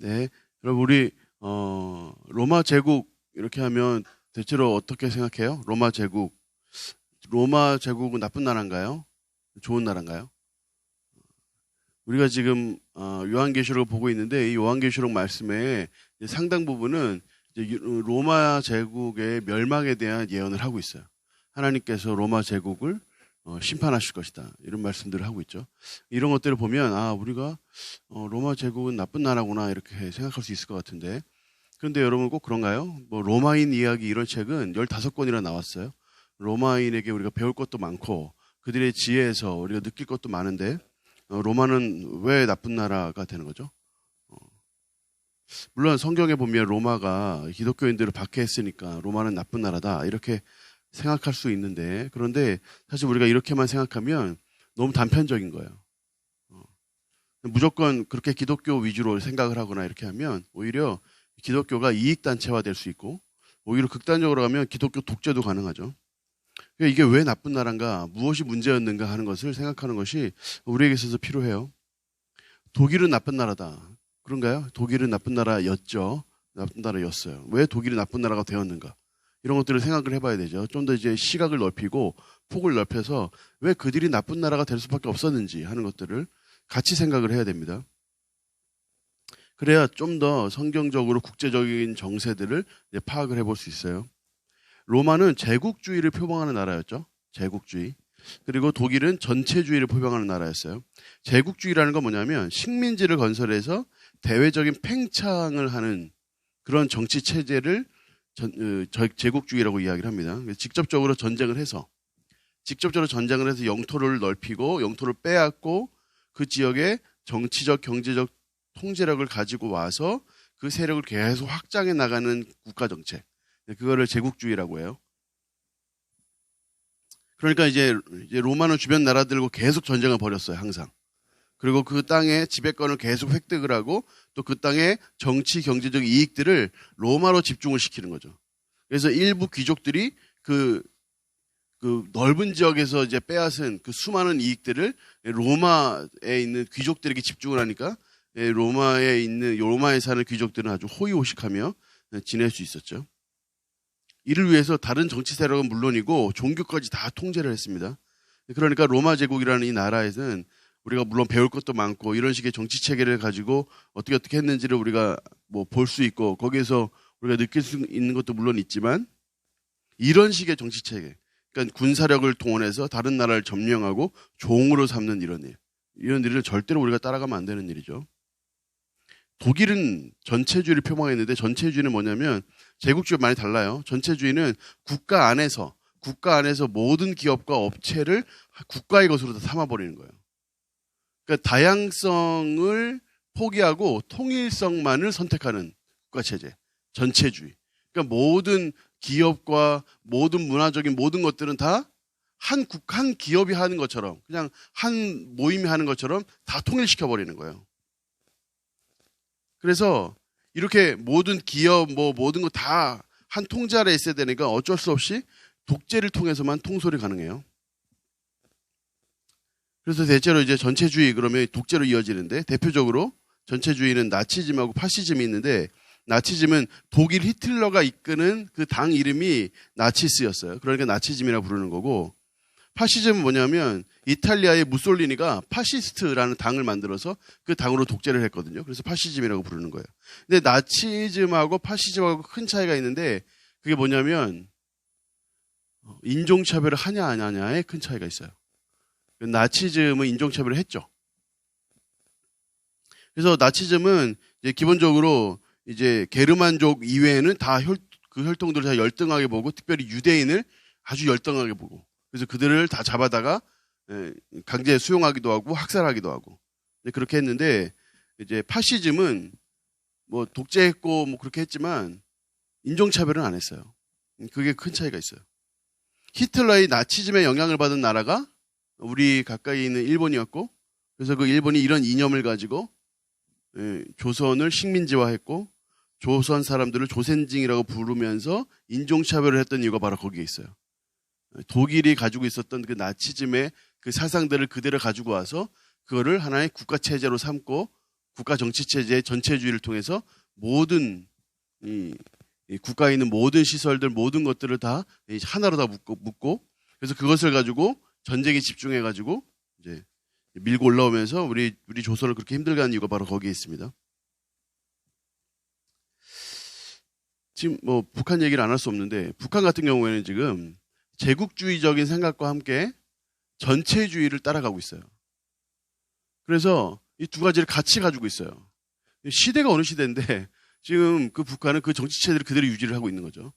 네. 여러분 우리 어 로마 제국 이렇게 하면 대체로 어떻게 생각해요? 로마 제국. 로마 제국은 나쁜 나라인가요? 좋은 나라인가요? 우리가 지금 어, 요한계시록을 보고 있는데 이 요한계시록 말씀에 이제 상당 부분은 이제 유- 로마 제국의 멸망에 대한 예언을 하고 있어요. 하나님께서 로마 제국을 어, 심판하실 것이다. 이런 말씀들을 하고 있죠. 이런 것들을 보면 아 우리가 어, 로마 제국은 나쁜 나라구나 이렇게 생각할 수 있을 것 같은데 그런데 여러분 꼭 그런가요? 뭐 로마인 이야기 이런 책은 15권이나 나왔어요. 로마인에게 우리가 배울 것도 많고 그들의 지혜에서 우리가 느낄 것도 많은데 어, 로마는 왜 나쁜 나라가 되는 거죠? 어, 물론 성경에 보면 로마가 기독교인들을 박해했으니까 로마는 나쁜 나라다 이렇게 생각할 수 있는데 그런데 사실 우리가 이렇게만 생각하면 너무 단편적인 거예요. 어, 무조건 그렇게 기독교 위주로 생각을 하거나 이렇게 하면 오히려 기독교가 이익 단체화 될 수 있고 오히려 극단적으로 가면 기독교 독재도 가능하죠. 그러니까 이게 왜 나쁜 나라인가, 무엇이 문제였는가 하는 것을 생각하는 것이 우리에게 있어서 필요해요. 독일은 나쁜 나라다. 그런가요? 독일은 나쁜 나라였죠. 나쁜 나라였어요. 왜 독일이 나쁜 나라가 되었는가? 이런 것들을 생각을 해봐야 되죠. 좀 더 이제 시각을 넓히고 폭을 넓혀서 왜 그들이 나쁜 나라가 될 수밖에 없었는지 하는 것들을 같이 생각을 해야 됩니다. 그래야 좀 더 성경적으로 국제적인 정세들을 파악을 해볼 수 있어요. 로마는 제국주의를 표방하는 나라였죠. 제국주의. 그리고 독일은 전체주의를 표방하는 나라였어요. 제국주의라는 건 뭐냐면 식민지를 건설해서 대외적인 팽창을 하는 그런 정치 체제를 전- 어, 저- 제국주의라고 이야기를 합니다. 직접적으로 전쟁을 해서 직접적으로 전쟁을 해서 영토를 넓히고 영토를 빼앗고 그 지역의 정치적 경제적 통제력을 가지고 와서 그 세력을 계속 확장해 나가는 국가 정책. 네, 그거를 제국주의라고 해요. 그러니까 이제, 이제 로마는 주변 나라들과 계속 전쟁을 벌였어요, 항상. 그리고 그 땅의 지배권을 계속 획득을 하고 또 그 땅의 정치 경제적 이익들을 로마로 집중을 시키는 거죠. 그래서 일부 귀족들이 그, 그 넓은 지역에서 이제 빼앗은 그 수많은 이익들을 로마에 있는 귀족들에게 집중을 하니까 예, 로마에 있는 로마에 사는 귀족들은 아주 호의호식하며 예, 지낼 수 있었죠. 이를 위해서 다른 정치 세력은 물론이고 종교까지 다 통제를 했습니다. 그러니까 로마 제국이라는 이 나라에서는 우리가 물론 배울 것도 많고 이런 식의 정치 체계를 가지고 어떻게 어떻게 했는지를 우리가 뭐 볼 수 있고 거기에서 우리가 느낄 수 있는 것도 물론 있지만 이런 식의 정치 체계, 그러니까 군사력을 동원해서 다른 나라를 점령하고 종으로 삼는 이런 일, 이런 일을 절대로 우리가 따라가면 안 되는 일이죠. 독일은 전체주의를 표방했는데 전체주의는 뭐냐면 제국주의 많이 달라요. 전체주의는 국가 안에서 국가 안에서 모든 기업과 업체를 국가의 것으로 다 삼아버리는 거예요. 그러니까 다양성을 포기하고 통일성만을 선택하는 국가 체제, 전체주의. 그러니까 모든 기업과 모든 문화적인 모든 것들은 다 한 국, 한 기업이 하는 것처럼, 그냥 한 모임이 하는 것처럼 다 통일시켜 버리는 거예요. 그래서 이렇게 모든 기업, 뭐 모든 거 다 한 통제 아래 있어야 되니까 어쩔 수 없이 독재를 통해서만 통솔이 가능해요. 그래서 대체로 이제 전체주의 그러면 독재로 이어지는데 대표적으로 전체주의는 나치즘하고 파시즘이 있는데 나치즘은 독일 히틀러가 이끄는 그 당 이름이 나치스였어요. 그러니까 나치즘이라 부르는 거고 파시즘은 뭐냐면 이탈리아의 무솔리니가 파시스트라는 당을 만들어서 그 당으로 독재를 했거든요. 그래서 파시즘이라고 부르는 거예요. 근데 나치즘하고 파시즘하고 큰 차이가 있는데 그게 뭐냐면 어, 인종차별을 하냐 안 하냐에 큰 차이가 있어요. 나치즘은 인종차별을 했죠. 그래서 나치즘은 이제 기본적으로 이제 게르만족 이외에는 다 혈, 그 혈통들을 다 열등하게 보고 특별히 유대인을 아주 열등하게 보고 그래서 그들을 다 잡아다가 예, 강제 수용하기도 하고 학살하기도 하고 네, 그렇게 했는데 이제 파시즘은 뭐 독재했고 뭐 그렇게 했지만 인종차별은 안 했어요. 그게 큰 차이가 있어요. 히틀러의 나치즘의 영향을 받은 나라가 우리 가까이 있는 일본이었고 그래서 그 일본이 이런 이념을 가지고 예, 조선을 식민지화했고 조선 사람들을 조센징이라고 부르면서 인종차별을 했던 이유가 바로 거기에 있어요. 독일이 가지고 있었던 그 나치즘의 그 사상들을 그대로 가지고 와서 그거를 하나의 국가 체제로 삼고 국가 정치 체제의 전체주의를 통해서 모든 이, 이 국가에 있는 모든 시설들 모든 것들을 다이 하나로 다 묶고, 묶고 그래서 그것을 가지고 전쟁에 집중해 가지고 이제 밀고 올라오면서 우리 우리 조선을 그렇게 힘들게 하는 이유가 바로 거기에 있습니다. 지금 뭐 북한 얘기를 안 할 수 없는데 북한 같은 경우에는 지금 제국주의적인 생각과 함께 전체주의를 따라가고 있어요. 그래서 이 두 가지를 같이 가지고 있어요. 시대가 어느 시대인데 지금 그 북한은 그 정치 체제를 그대로 유지를 하고 있는 거죠.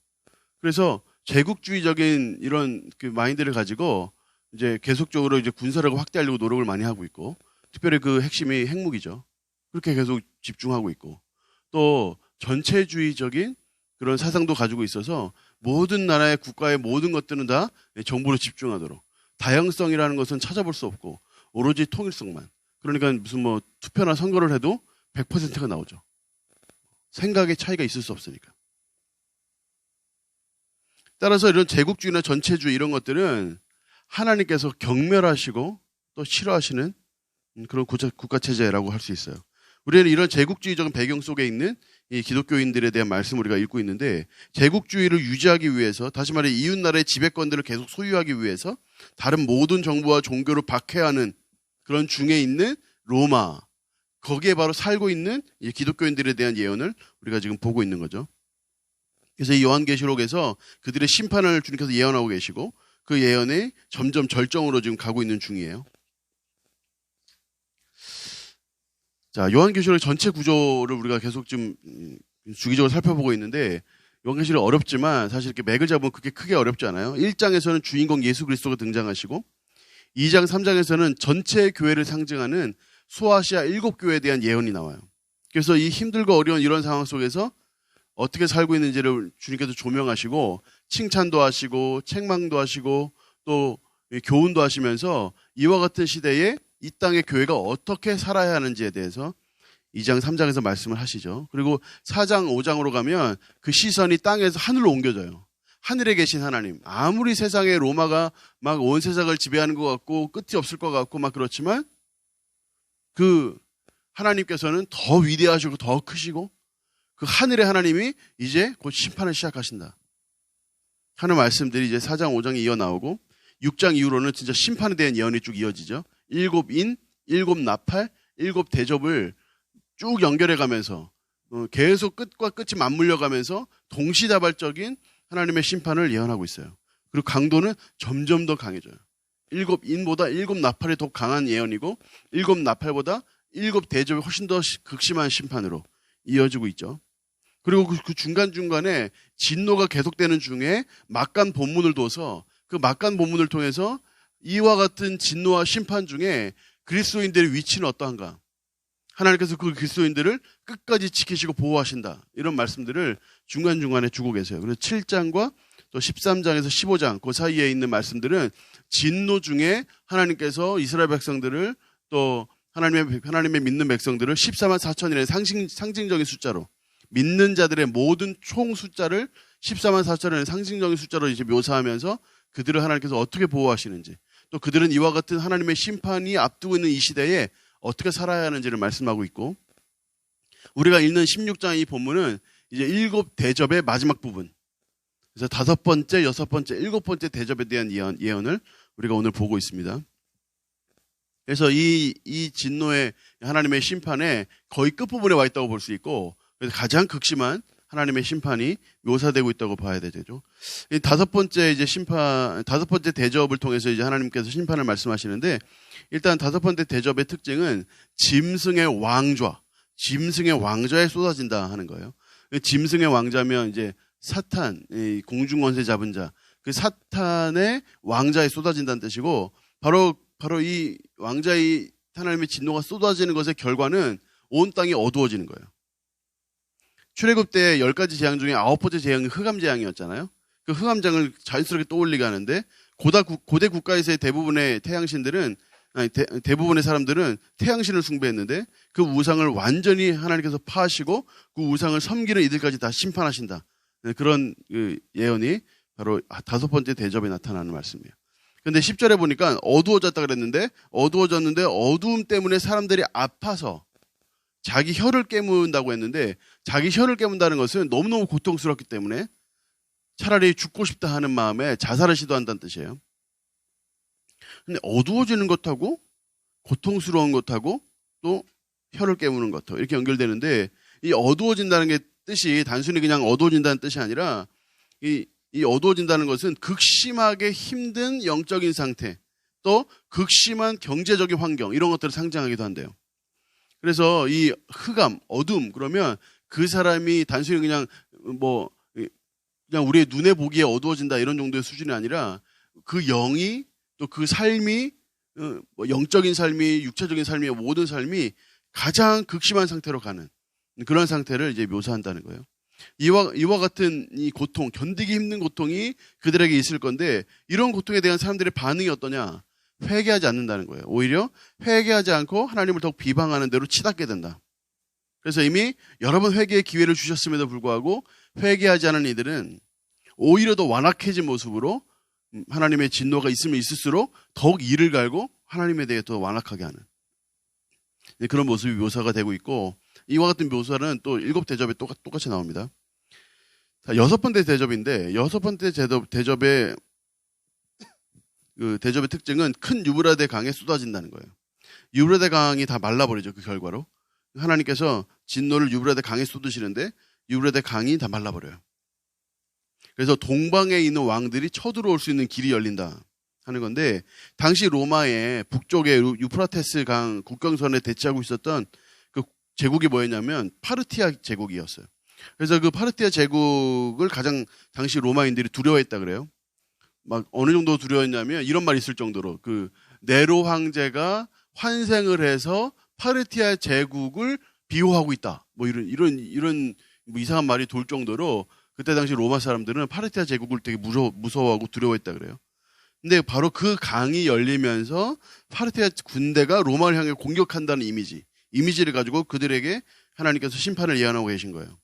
그래서 제국주의적인 이런 그 마인드를 가지고 이제 계속적으로 이제 군사를 확대하려고 노력을 많이 하고 있고 특별히 그 핵심이 핵무기죠. 그렇게 계속 집중하고 있고 또 전체주의적인 그런 사상도 가지고 있어서 모든 나라의 국가의 모든 것들은 다 정부로 집중하도록 다양성이라는 것은 찾아볼 수 없고 오로지 통일성만 그러니까 무슨 뭐 투표나 선거를 해도 100%가 나오죠. 생각의 차이가 있을 수 없으니까. 따라서 이런 제국주의나 전체주의 이런 것들은 하나님께서 경멸하시고 또 싫어하시는 그런 국가 체제라고 할 수 있어요. 우리는 이런 제국주의적인 배경 속에 있는 이 기독교인들에 대한 말씀을 우리가 읽고 있는데 제국주의를 유지하기 위해서 다시 말해 이웃 나라의 지배권들을 계속 소유하기 위해서 다른 모든 정부와 종교를 박해하는 그런 중에 있는 로마 거기에 바로 살고 있는 이 기독교인들에 대한 예언을 우리가 지금 보고 있는 거죠. 그래서 이 요한계시록에서 그들의 심판을 주님께서 예언하고 계시고 그 예언이 점점 절정으로 지금 가고 있는 중이에요. 자, 요한계시록 전체 구조를 우리가 계속 좀 음, 주기적으로 살펴보고 있는데 요한계시록 어렵지만 사실 이렇게 맥을 잡으면 그게 크게 어렵지 않아요. 1장에서는 주인공 예수 그리스도가 등장하시고 2장, 3장에서는 전체 교회를 상징하는 소아시아 일곱 교회에 대한 예언이 나와요. 그래서 이 힘들고 어려운 이런 상황 속에서 어떻게 살고 있는지를 주님께서 조명하시고 칭찬도 하시고 책망도 하시고 또 교훈도 하시면서 이와 같은 시대에 이 땅의 교회가 어떻게 살아야 하는지에 대해서 2장, 3장에서 말씀을 하시죠. 그리고 4장, 5장으로 가면 그 시선이 땅에서 하늘로 옮겨져요. 하늘에 계신 하나님. 아무리 세상에 로마가 막 온 세상을 지배하는 것 같고 끝이 없을 것 같고 막 그렇지만 그 하나님께서는 더 위대하시고 더 크시고 그 하늘의 하나님이 이제 곧 심판을 시작하신다. 하는 말씀들이 이제 4장, 5장에 이어 나오고 6장 이후로는 진짜 심판에 대한 예언이 쭉 이어지죠. 일곱 인, 일곱 나팔, 일곱 대접을 쭉 연결해 가면서 어, 계속 끝과 끝이 맞물려 가면서 동시다발적인 하나님의 심판을 예언하고 있어요. 그리고 강도는 점점 더 강해져요. 일곱 인보다 일곱 나팔이 더 강한 예언이고 일곱 나팔보다 일곱 대접이 훨씬 더 극심한 심판으로 이어지고 있죠. 그리고 그, 그 중간중간에 진노가 계속되는 중에 막간 본문을 둬서 그 막간 본문을 통해서 이와 같은 진노와 심판 중에 그리스도인들의 위치는 어떠한가? 하나님께서 그 그리스도인들을 끝까지 지키시고 보호하신다. 이런 말씀들을 중간중간에 주고 계세요. 그래서 7장과 또 13장에서 15장 그 사이에 있는 말씀들은 진노 중에 하나님께서 이스라엘 백성들을 또 하나님의 하나님의 믿는 백성들을 14만 4천이라는 상징, 상징적인 숫자로 믿는 자들의 모든 총 숫자를 14만 4천이라는 상징적인 숫자로 이제 묘사하면서 그들을 하나님께서 어떻게 보호하시는지 또 그들은 이와 같은 하나님의 심판이 앞두고 있는 이 시대에 어떻게 살아야 하는지를 말씀하고 있고 우리가 읽는 16장 이 본문은 이제 일곱 대접의 마지막 부분 그래서 다섯 번째, 여섯 번째, 일곱 번째 대접에 대한 예언, 예언을 우리가 오늘 보고 있습니다. 그래서 이, 이 진노의 하나님의 심판에 거의 끝부분에 와 있다고 볼 수 있고, 그래서 가장 극심한 하나님의 심판이 묘사되고 있다고 봐야 되죠. 이 다섯 번째 이제 심판, 다섯 번째 대접을 통해서 이제 하나님께서 심판을 말씀하시는데, 일단 다섯 번째 대접의 특징은 짐승의 왕좌, 짐승의 왕좌에 쏟아진다 하는 거예요. 짐승의 왕자면 이제 사탄, 공중권세 잡은 자, 그 사탄의 왕자에 쏟아진다는 뜻이고, 바로, 바로 이 왕자의 하나님의 진노가 쏟아지는 것의 결과는 온 땅이 어두워지는 거예요. 출애굽 때 열 가지 재앙 중에 아홉 번째 재앙이 흑암 재앙이었잖아요. 그 흑암장을 자연스럽게 떠올리게 하는데 고다, 고대 국가에서의 대부분의 태양신들은 아니, 대, 부분의 사람들은 태양신을 숭배했는데 그 우상을 완전히 하나님께서 파하시고 그 우상을 섬기는 이들까지 다 심판하신다. 네, 그런 그 예언이 바로 다섯 번째 대접에 나타나는 말씀이에요. 근데 10절에 보니까 어두워졌다 그랬는데 어두워졌는데 어두움 때문에 사람들이 아파서 자기 혀를 깨문다고 했는데 자기 혀를 깨문다는 것은 너무너무 고통스럽기 때문에 차라리 죽고 싶다 하는 마음에 자살을 시도한다는 뜻이에요. 근데 어두워지는 것하고 고통스러운 것하고 또 혀를 깨무는 것하고 이렇게 연결되는데 이 어두워진다는 게 뜻이 단순히 그냥 어두워진다는 뜻이 아니라 이, 이 어두워진다는 것은 극심하게 힘든 영적인 상태 또 극심한 경제적인 환경 이런 것들을 상징하기도 한대요. 그래서 이 흑암, 어둠 그러면 그 사람이 단순히 그냥 뭐 그냥 우리의 눈에 보기에 어두워진다 이런 정도의 수준이 아니라 그 영이 또 그 삶이 어, 뭐 영적인 삶이 육체적인 삶이 모든 삶이 가장 극심한 상태로 가는 그런 상태를 이제 묘사한다는 거예요. 이와 이와 같은 이 고통, 견디기 힘든 고통이 그들에게 있을 건데 이런 고통에 대한 사람들의 반응이 어떠냐? 회개하지 않는다는 거예요. 오히려 회개하지 않고 하나님을 더욱 비방하는 대로 치닫게 된다. 그래서 이미 여러 번 회개의 기회를 주셨음에도 불구하고 회개하지 않은 이들은 오히려 더 완악해진 모습으로 하나님의 진노가 있으면 있을수록 더욱 이를 갈고 하나님에 대해 더 완악하게 하는 그런 모습이 묘사가 되고 있고 이와 같은 묘사는 또 일곱 대접에 똑같이 나옵니다. 자, 여섯 번째 대접인데 여섯 번째 대접, 대접의 그 대접의 특징은 큰 유브라데 강에 쏟아진다는 거예요. 유브라데 강이 다 말라버리죠. 그 결과로 하나님께서 진노를 유브라데 강에 쏟으시는데 유브라데 강이 다 말라버려요. 그래서 동방에 있는 왕들이 쳐들어올 수 있는 길이 열린다 하는 건데 당시 로마의 북쪽에 유프라테스 강 국경선에 대치하고 있었던 그 제국이 뭐였냐면 파르티아 제국이었어요. 그래서 그 파르티아 제국을 가장 당시 로마인들이 두려워했다 그래요. 막 어느 정도 두려워했냐면 이런 말이 있을 정도로 그 네로 황제가 환생을 해서 파르티아 제국을 비호하고 있다. 뭐 이런 이런 이런 뭐 이상한 말이 돌 정도로 그때 당시 로마 사람들은 파르티아 제국을 되게 무서워, 무서워하고 두려워했다 그래요. 근데 바로 그 강이 열리면서 파르티아 군대가 로마를 향해 공격한다는 이미지, 이미지를 가지고 그들에게 하나님께서 심판을 예언하고 계신 거예요.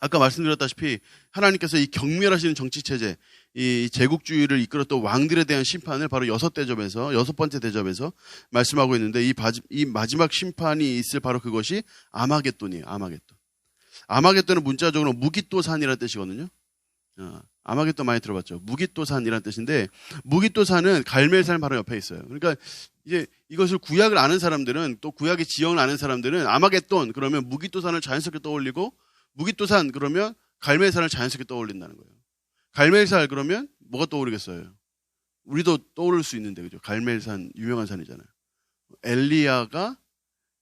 아까 말씀드렸다시피 하나님께서 이 경멸하시는 정치 체제, 이 제국주의를 이끌었던 왕들에 대한 심판을 바로 여섯 대접에서 여섯 번째 대접에서 말씀하고 있는데 이, 바지, 이 마지막 심판이 있을 바로 그것이 아마겟돈이에요. 아마겟돈. 아마겟돈은 문자적으로 무기또산이라는 뜻이거든요. 어, 아마겟돈 많이 들어봤죠. 무기또산이라는 뜻인데 무기또산은 갈멜산 바로 옆에 있어요. 그러니까 이제 이것을 구약을 아는 사람들은 또 구약의 지형을 아는 사람들은 아마겟돈 그러면 무기또산을 자연스럽게 떠올리고 무기또산 그러면 갈멜산을 자연스럽게 떠올린다는 거예요. 갈멜산 그러면 뭐가 떠오르겠어요? 우리도 떠오를 수 있는데 그죠? 갈멜산 유명한 산이잖아요. 엘리야가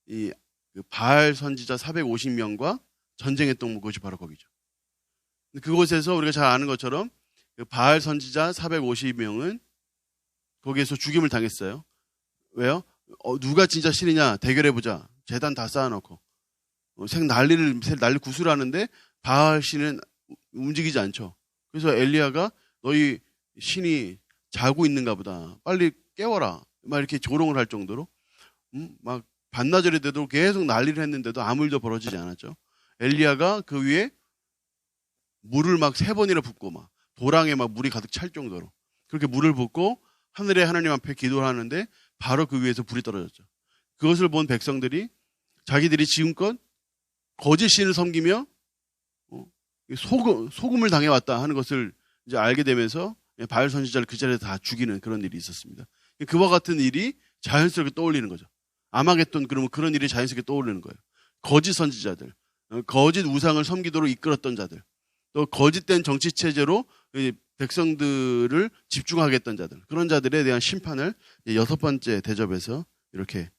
이그 바알 선지자 450명과 전쟁했던 곳이 바로 거기죠. 그곳에서 우리가 잘 아는 것처럼 그 바알 선지자 450명은 거기에서 죽임을 당했어요. 왜요? 어, 누가 진짜 신이냐 대결해보자. 재단 다 쌓아놓고. 어, 생 난리를, 난리 구슬하는데 바알 신은 움직이지 않죠. 그래서 엘리야가 너희 신이 자고 있는가 보다. 빨리 깨워라. 막 이렇게 조롱을 할 정도로. 음, 막 반나절이 돼도 계속 난리를 했는데도 아무 일도 벌어지지 않았죠. 엘리야가 그 위에 물을 막 세 번이나 붓고 막 도랑에 막 물이 가득 찰 정도로 그렇게 물을 붓고 하늘의 하나님 앞에 기도를 하는데 바로 그 위에서 불이 떨어졌죠. 그것을 본 백성들이 자기들이 지금껏 거짓 신을 섬기며 어, 소금, 소금을 당해왔다 하는 것을 이제 알게 되면서 바알 선지자를 그 자리에 다 죽이는 그런 일이 있었습니다. 그와 같은 일이 자연스럽게 떠올리는 거죠. 아마겟돈 그러면 그런 일이 자연스럽게 떠오르는 거예요. 거짓 선지자들, 어, 거짓 우상을 섬기도록 이끌었던 자들, 또 거짓된 정치 체제로 백성들을 집중하겠던 자들, 그런 자들에 대한 심판을 여섯 번째 대접에서 이렇게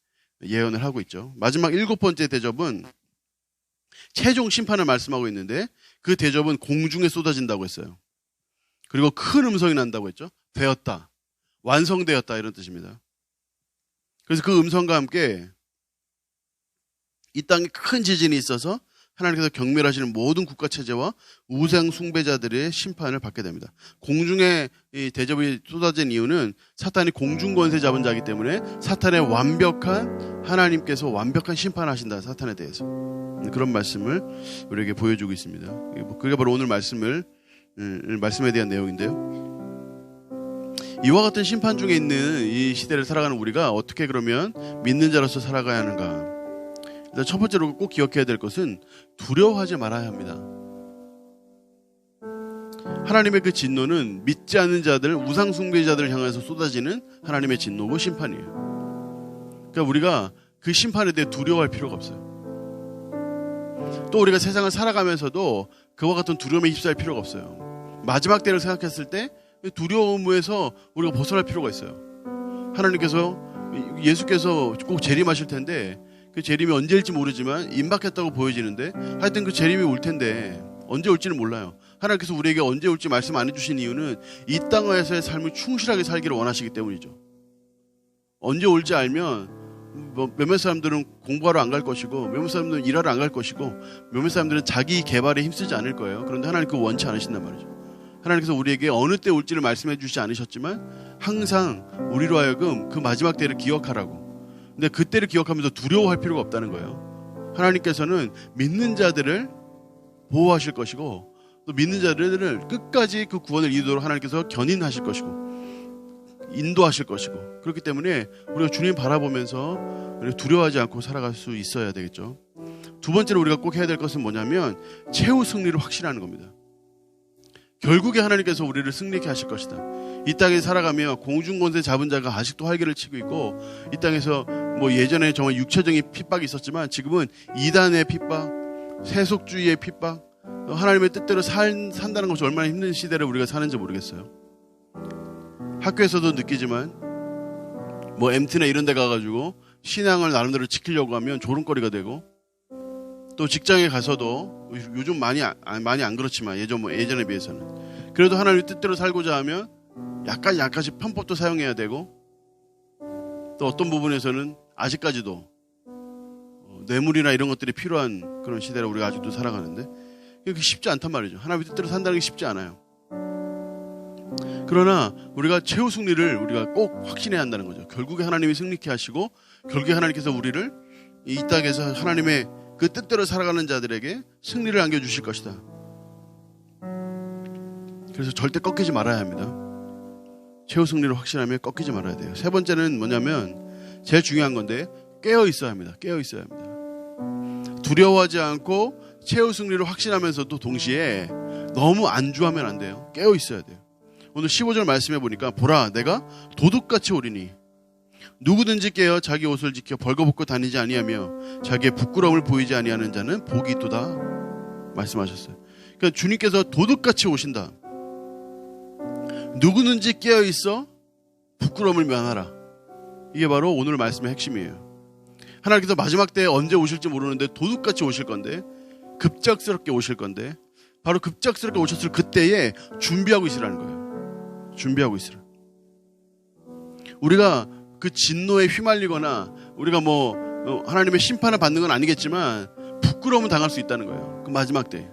예언을 하고 있죠. 마지막 일곱 번째 대접은 최종 심판을 말씀하고 있는데 그 대접은 공중에 쏟아진다고 했어요. 그리고 큰 음성이 난다고 했죠. 되었다. 완성되었다. 이런 뜻입니다. 그래서 그 음성과 함께 이 땅에 큰 지진이 있어서 하나님께서 경멸하시는 모든 국가 체제와 우상 숭배자들의 심판을 받게 됩니다. 공중에 이 대접이 쏟아진 이유는 사탄이 공중 권세 잡은 자이기 때문에 사탄의 완벽한 하나님께서 완벽한 심판하신다 사탄에 대해서 그런 말씀을 우리에게 보여주고 있습니다. 그게 바로 오늘 말씀을 음, 말씀에 대한 내용인데요. 이와 같은 심판 중에 있는 이 시대를 살아가는 우리가 어떻게 그러면 믿는 자로서 살아가야 하는가? 일단 첫 번째로 꼭 기억해야 될 것은 두려워하지 말아야 합니다. 하나님의 그 진노는 믿지 않는 자들, 우상 숭배자들을 향해서 쏟아지는 하나님의 진노고 심판이에요. 그러니까 우리가 그 심판에 대해 두려워할 필요가 없어요. 또 우리가 세상을 살아가면서도 그와 같은 두려움에 휩싸일 필요가 없어요. 마지막 때를 생각했을 때 두려움에서 우리가 벗어날 필요가 있어요. 하나님께서 예수께서 꼭 재림하실 텐데 그 재림이 언제일지 모르지만 임박했다고 보여지는데 하여튼 그 재림이 올 텐데 언제 올지는 몰라요. 하나님께서 우리에게 언제 올지 말씀 안 해주신 이유는 이 땅에서의 삶을 충실하게 살기를 원하시기 때문이죠. 언제 올지 알면 뭐 몇몇 사람들은 공부하러 안 갈 것이고 몇몇 사람들은 일하러 안 갈 것이고 몇몇 사람들은 자기 개발에 힘쓰지 않을 거예요. 그런데 하나님 그 원치 않으신단 말이죠. 하나님께서 우리에게 어느 때 올지를 말씀해 주시지 않으셨지만 항상 우리로 하여금 그 마지막 때를 기억하라고. 근데 그때를 기억하면서 두려워할 필요가 없다는 거예요. 하나님께서는 믿는 자들을 보호하실 것이고 또 믿는 자들을 끝까지 그 구원을 이루도록 하나님께서 견인하실 것이고 인도하실 것이고 그렇기 때문에 우리가 주님 바라보면서 두려워하지 않고 살아갈 수 있어야 되겠죠. 두 번째로 우리가 꼭 해야 될 것은 뭐냐면 최후 승리를 확신하는 겁니다. 결국에 하나님께서 우리를 승리케 하실 것이다. 이 땅에 살아가며 공중권세 잡은 자가 아직도 활개를 치고 있고 이 땅에서 뭐 예전에 정말 육체적인 핍박이 있었지만 지금은 이단의 핍박, 세속주의의 핍박, 하나님의 뜻대로 살, 산다는 것이 얼마나 힘든 시대를 우리가 사는지 모르겠어요. 학교에서도 느끼지만 뭐 MT나 이런 데 가가지고 신앙을 나름대로 지키려고 하면 조롱거리가 되고 또 직장에 가서도 요즘 많이 안- 많이 안 그렇지만 예전 뭐 예전에 비해서는 그래도 하나님의 뜻대로 살고자 하면 약간 약간씩 편법도 사용해야 되고 또 어떤 부분에서는 아직까지도 어, 뇌물이나 이런 것들이 필요한 그런 시대를 우리가 아직도 살아가는데 그게 쉽지 않단 말이죠. 하나님의 뜻대로 산다는 게 쉽지 않아요. 그러나 우리가 최후 승리를 우리가 꼭 확신해야 한다는 거죠. 결국에 하나님이 승리케 하시고 결국에 하나님께서 우리를 이 땅에서 하나님의 그 뜻대로 살아가는 자들에게 승리를 안겨주실 것이다. 그래서 절대 꺾이지 말아야 합니다. 최후 승리를 확신하며 꺾이지 말아야 돼요. 세 번째는 뭐냐면 제일 중요한 건데 깨어 있어야 합니다. 깨어 있어야 합니다. 두려워하지 않고 최후 승리를 확신하면서도 동시에 너무 안주하면 안 돼요. 깨어 있어야 돼요. 오늘 15절 말씀해 보니까 보라 내가 도둑같이 오리니 누구든지 깨어 자기 옷을 지켜 벌거벗고 다니지 아니하며 자기의 부끄러움을 보이지 아니하는 자는 복이 있도다 말씀하셨어요. 그러니까 주님께서 도둑같이 오신다. 누구든지 깨어 있어 부끄러움을 면하라. 이게 바로 오늘 말씀의 핵심이에요. 하나님께서 마지막 때에 언제 오실지 모르는데 도둑같이 오실 건데 급작스럽게 오실 건데 바로 급작스럽게 오셨을 그때에 준비하고 있으라는 거예요. 준비하고 있으라. 우리가 그 진노에 휘말리거나 우리가 뭐 어, 하나님의 심판을 받는 건 아니겠지만 부끄러움을 당할 수 있다는 거예요. 그 마지막 때.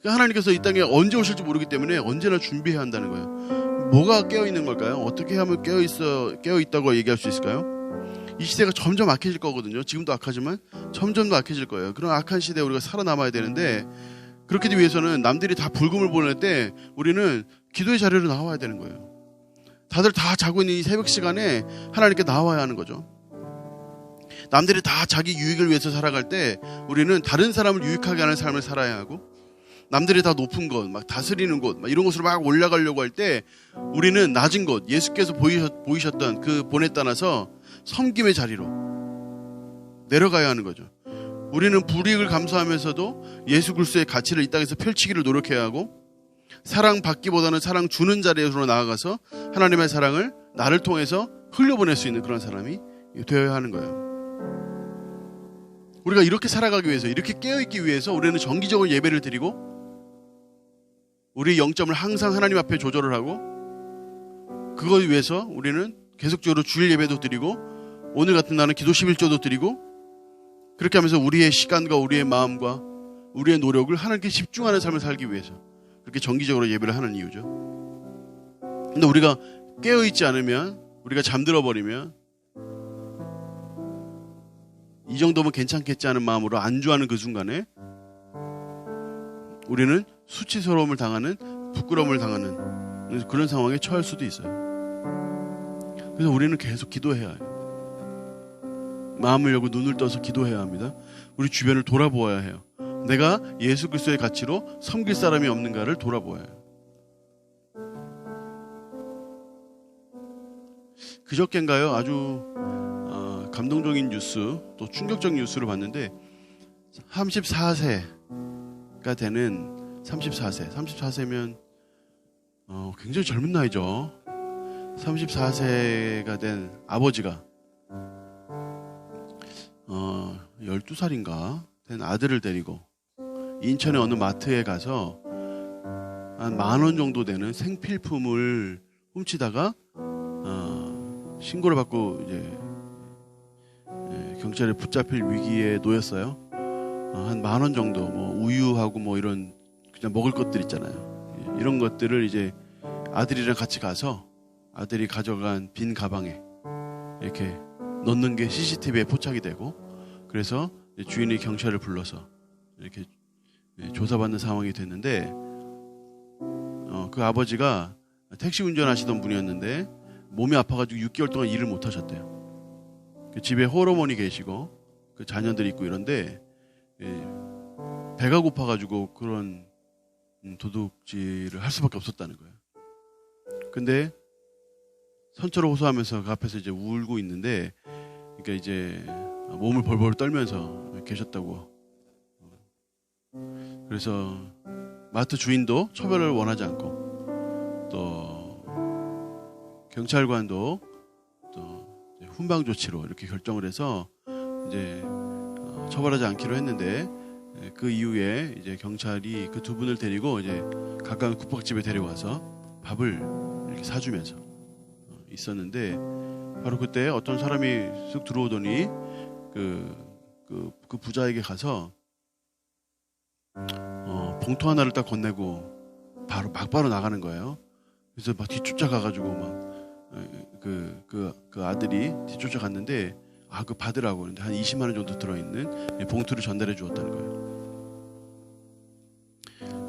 그러니까 하나님께서 이 땅에 언제 오실지 모르기 때문에 언제나 준비해야 한다는 거예요. 뭐가 깨어 있는 걸까요? 어떻게 하면 깨어 있어 깨어 있다고 얘기할 수 있을까요? 이 시대가 점점 악해질 거거든요. 지금도 악하지만 점점 더 악해질 거예요. 그런 악한 시대에 우리가 살아남아야 되는데 그렇게 하기 위해서는 남들이 다 불금을 보낼 때 우리는 기도의 자리로 나와야 되는 거예요. 다들 다 자고 있는 이 새벽 시간에 하나님께 나와야 하는 거죠. 남들이 다 자기 유익을 위해서 살아갈 때 우리는 다른 사람을 유익하게 하는 삶을 살아야 하고 남들이 다 높은 곳, 막 다스리는 곳, 막 이런 곳으로 막 올라가려고 할 때 우리는 낮은 곳, 예수께서 보이셨, 보이셨 던 그 본에 따라서 섬김의 자리로 내려가야 하는 거죠. 우리는 불이익을 감수하면서도 예수 그리스도의 가치를 이 땅에서 펼치기를 노력해야 하고 사랑 받기보다는 사랑 주는 자리로 나아가서 하나님의 사랑을 나를 통해서 흘려보낼 수 있는 그런 사람이 되어야 하는 거예요. 우리가 이렇게 살아가기 위해서 이렇게 깨어있기 위해서 우리는 정기적으로 예배를 드리고 우리의 영점을 항상 하나님 앞에 조절을 하고 그걸 위해서 우리는 계속적으로 주일 예배도 드리고 오늘 같은 날은 기도 11조도 드리고 그렇게 하면서 우리의 시간과 우리의 마음과 우리의 노력을 하나님께 집중하는 삶을 살기 위해서 그렇게 정기적으로 예배를 하는 이유죠. 근데 우리가 깨어 있지 않으면 우리가 잠들어 버리면 이 정도면 괜찮겠지 하는 마음으로 안주하는 그 순간에 우리는 수치스러움을 당하는 부끄러움을 당하는 그런 상황에 처할 수도 있어요. 그래서 우리는 계속 기도해야 해요. 마음을 열고 눈을 떠서 기도해야 합니다. 우리 주변을 돌아보아야 해요. 내가 예수 그리스도의 가치로 섬길 사람이 없는가를 돌아보아야 해요. 그저께인가요? 아주 어, 감동적인 뉴스, 또 충격적 뉴스를 봤는데 34세가 되는 34세, 34세면 어, 굉장히 젊은 나이죠. 34세가 된 아버지가 어, 12살인가 된 아들을 데리고 인천의 어느 마트에 가서 한 만 원 정도 되는 생필품을 훔치다가 어, 신고를 받고 이제 예, 경찰에 붙잡힐 위기에 놓였어요. 어, 한만 원 정도 뭐 우유하고 뭐 이런 그냥 먹을 것들 있잖아요. 예, 이런 것들을 이제 아들이랑 같이 가서 아들이 가져간 빈 가방에 이렇게 넣는 게 CCTV에 포착이 되고 그래서 주인이 경찰을 불러서 이렇게 예, 조사받는 상황이 됐는데 어, 그 아버지가 택시 운전하시던 분이었는데 몸이 아파가지고 6개월 동안 일을 못 하셨대요. 그 집에 호르몬이 계시고 그 자녀들이 있고 이런데 예, 배가 고파가지고 그런 음, 도둑질을 할 수밖에 없었다는 거예요. 근데 선처를 호소하면서 그 앞에서 이제 울고 있는데 그러니까 이제 몸을 벌벌 떨면서 계셨다고. 그래서 마트 주인도 처벌을 원하지 않고 또 경찰관도 또 훈방 조치로 이렇게 결정을 해서 이제 어, 처벌하지 않기로 했는데 예, 그 이후에 이제 경찰이 그 두 분을 데리고 이제 가까운 국밥집에 데려와서 밥을 이렇게 사주면서 어, 있었는데 바로 그때 어떤 사람이 쓱 들어오더니 그, 그, 그 부자에게 가서 어, 봉투 하나를 딱 건네고 바로 막바로 나가는 거예요. 그래서 막 뒤쫓아가가지고 막 그 그, 그 아들이 뒤쫓아갔는데 아 그 받으라고 근데 한 20만 원 정도 들어있는 봉투를 전달해 주었다는 거예요.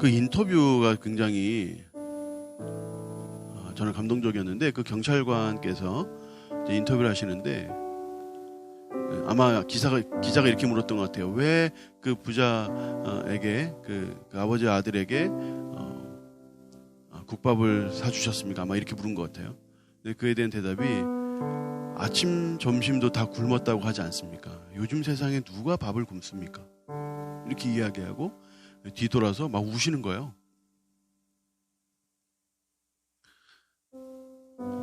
그 인터뷰가 굉장히 어, 저는 감동적이었는데 그 경찰관께서 인터뷰를 하시는데 예, 아마 기사가 기자가 이렇게 물었던 것 같아요. 왜 그 부자에게 그, 그 아버지 아들에게 어, 어, 국밥을 사 주셨습니까? 아마 이렇게 물은 것 같아요. 근데 그에 대한 대답이 아침 점심도 다 굶었다고 하지 않습니까? 요즘 세상에 누가 밥을 굶습니까? 이렇게 이야기하고 뒤돌아서 막 우시는 거예요.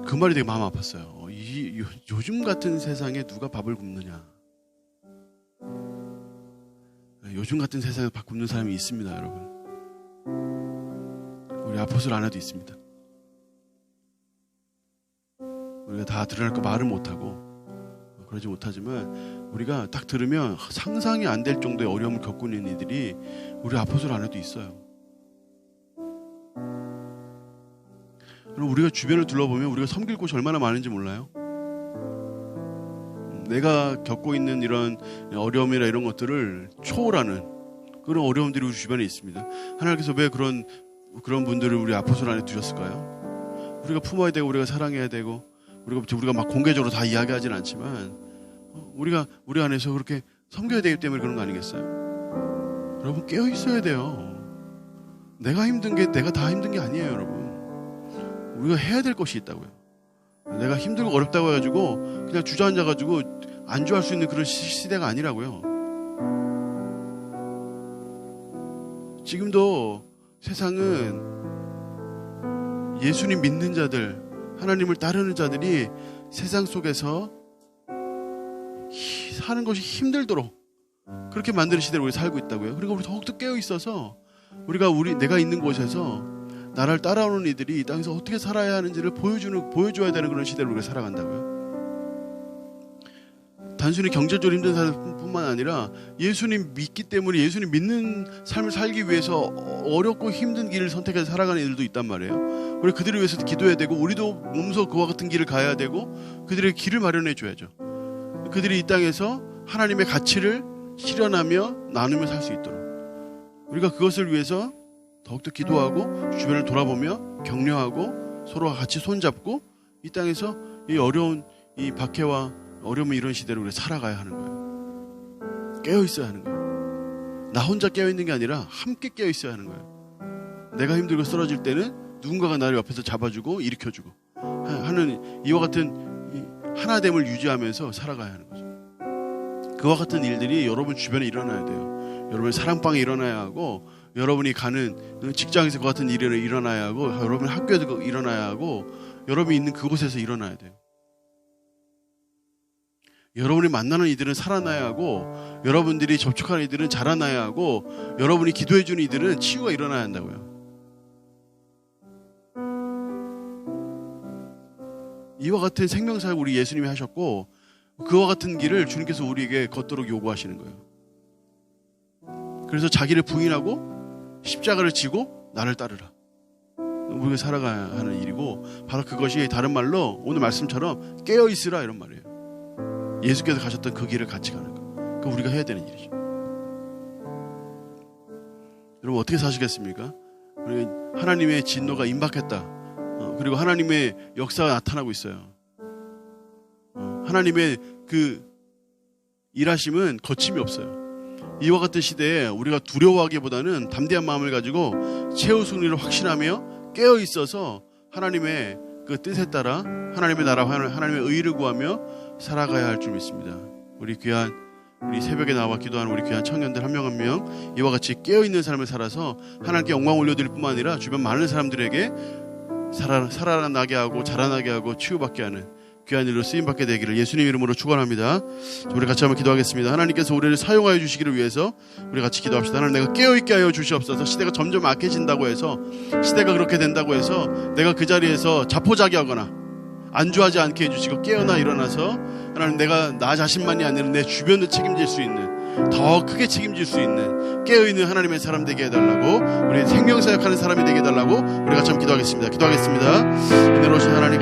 그 말이 되게 마음 아팠어요. 어, 이, 요, 요즘 같은 세상에 누가 밥을 굶느냐? 요즘 같은 세상에 밥 굶는 사람이 있습니다, 여러분. 우리 아포슬 안에도 있습니다. 우리가 다 드러날 거 말을 못하고 그러지 못하지만 우리가 딱 들으면 상상이 안 될 정도의 어려움을 겪고 있는 이들이 우리 아포슬 안에도 있어요. 그럼 우리가 주변을 둘러보면 우리가 섬길 곳이 얼마나 많은지 몰라요? 내가 겪고 있는 이런 어려움이나 이런 것들을 초월하는 그런 어려움들이 우리 주변에 있습니다. 하나님께서 왜 그런 그런 분들을 우리 아포솔 안에 두셨을까요? 우리가 품어야 되고 우리가 사랑해야 되고 우리가 우리가 막 공개적으로 다 이야기하지는 않지만 우리가 우리 안에서 그렇게 섬겨야 되기 때문에 그런 거 아니겠어요? 여러분 깨어 있어야 돼요. 내가 힘든 게 내가 다 힘든 게 아니에요, 여러분. 우리가 해야 될 것이 있다고요. 내가 힘들고 어렵다고 해가지고 그냥 주저앉아가지고 안주할 수 있는 그런 시대가 아니라고요. 지금도 세상은 예수님 믿는 자들, 하나님을 따르는 자들이 세상 속에서 사는 것이 힘들도록 그렇게 만드는 시대를 우리 살고 있다고요. 그리고 우리 더욱더 깨어 있어서 우리가 우리 내가 있는 곳에서 나를 따라오는 이들이 이 땅에서 어떻게 살아야 하는지를 보여주는 보여줘야 되는 그런 시대를 우리가 살아간다고요. 단순히 경제적으로 힘든 사람뿐만 아니라 예수님 믿기 때문에 예수님 믿는 삶을 살기 위해서 어렵고 힘든 길을 선택해서 살아가는 이들도 있단 말이에요. 우리 그들을 위해서 기도해야 되고 우리도 몸소 그와 같은 길을 가야 되고 그들의 길을 마련해 줘야죠. 그들이 이 땅에서 하나님의 가치를 실현하며 나누며 살 수 있도록 우리가 그것을 위해서 더욱더 기도하고 주변을 돌아보며 격려하고 서로가 같이 손잡고 이 땅에서 이 어려운 이 박해와 어려우면 이런 시대를 우리 살아가야 하는 거예요. 깨어 있어야 하는 거예요. 나 혼자 깨어 있는 게 아니라 함께 깨어 있어야 하는 거예요. 내가 힘들고 쓰러질 때는 누군가가 나를 옆에서 잡아주고 일으켜주고 하- 하는 이와 같은 이 하나됨을 유지하면서 살아가야 하는 거죠. 그와 같은 일들이 여러분 주변에 일어나야 돼요. 여러분 사랑방에 일어나야 하고 여러분이 가는 직장에서 그 같은 일이 일어나야 하고 여러분 학교에도 그 일어나야 하고 여러분이 있는 그곳에서 일어나야 돼요. 여러분이 만나는 이들은 살아나야 하고 여러분들이 접촉하는 이들은 자라나야 하고 여러분이 기도해 주는 이들은 치유가 일어나야 한다고요. 이와 같은 생명사역 우리 예수님이 하셨고 그와 같은 길을 주님께서 우리에게 걷도록 요구하시는 거예요. 그래서 자기를 부인하고 십자가를 지고 나를 따르라. 우리가 살아가야 하는 일이고 바로 그것이 다른 말로 오늘 말씀처럼 깨어 있으라 이런 말이에요. 예수께서 가셨던 그 길을 같이 가는 거. 그 우리가 해야 되는 일이죠. 여러분 어떻게 사시겠습니까? 하나님의 진노가 임박했다. 어, 그리고 하나님의 역사가 나타나고 있어요. 어, 하나님의 그 일하심은 거침이 없어요. 이와 같은 시대에 우리가 두려워하기보다는 담대한 마음을 가지고 최후 승리를 확신하며 깨어 있어서 하나님의 그 뜻에 따라 하나님의 나라와 하나님의 의를 구하며 살아가야 할 줄 믿습니다. 우리 귀한 우리 새벽에 나와 기도하는 우리 귀한 청년들 한 명 한 명 이와 같이 깨어 있는 삶을 살아서 하나님께 영광 올려드릴 뿐만 아니라 주변 많은 사람들에게 살아, 살아나게 하고 자라나게 하고 치유받게 하는 귀한 일로 쓰임 받게 되기를 예수님 이름으로 축원합니다. 우리 같이 한번 기도하겠습니다. 하나님께서 우리를 사용하여 주시기를 위해서 우리 같이 기도합시다. 하나님 내가 깨어 있게 하여 주시옵소서. 시대가 점점 악해진다고 해서 시대가 그렇게 된다고 해서 내가 그 자리에서 자포자기하거나 안주하지 않게 해주시고 깨어나 일어나서 하나님 내가 나 자신만이 아니라 내 주변도 책임질 수 있는 더 크게 책임질 수 있는 깨어있는 하나님의 사람 되게 해달라고 우리 생명사역하는 사람이 되게 해달라고 우리 같이 한번 기도하겠습니다. 기도하겠습니다. 은혜로우신 하나님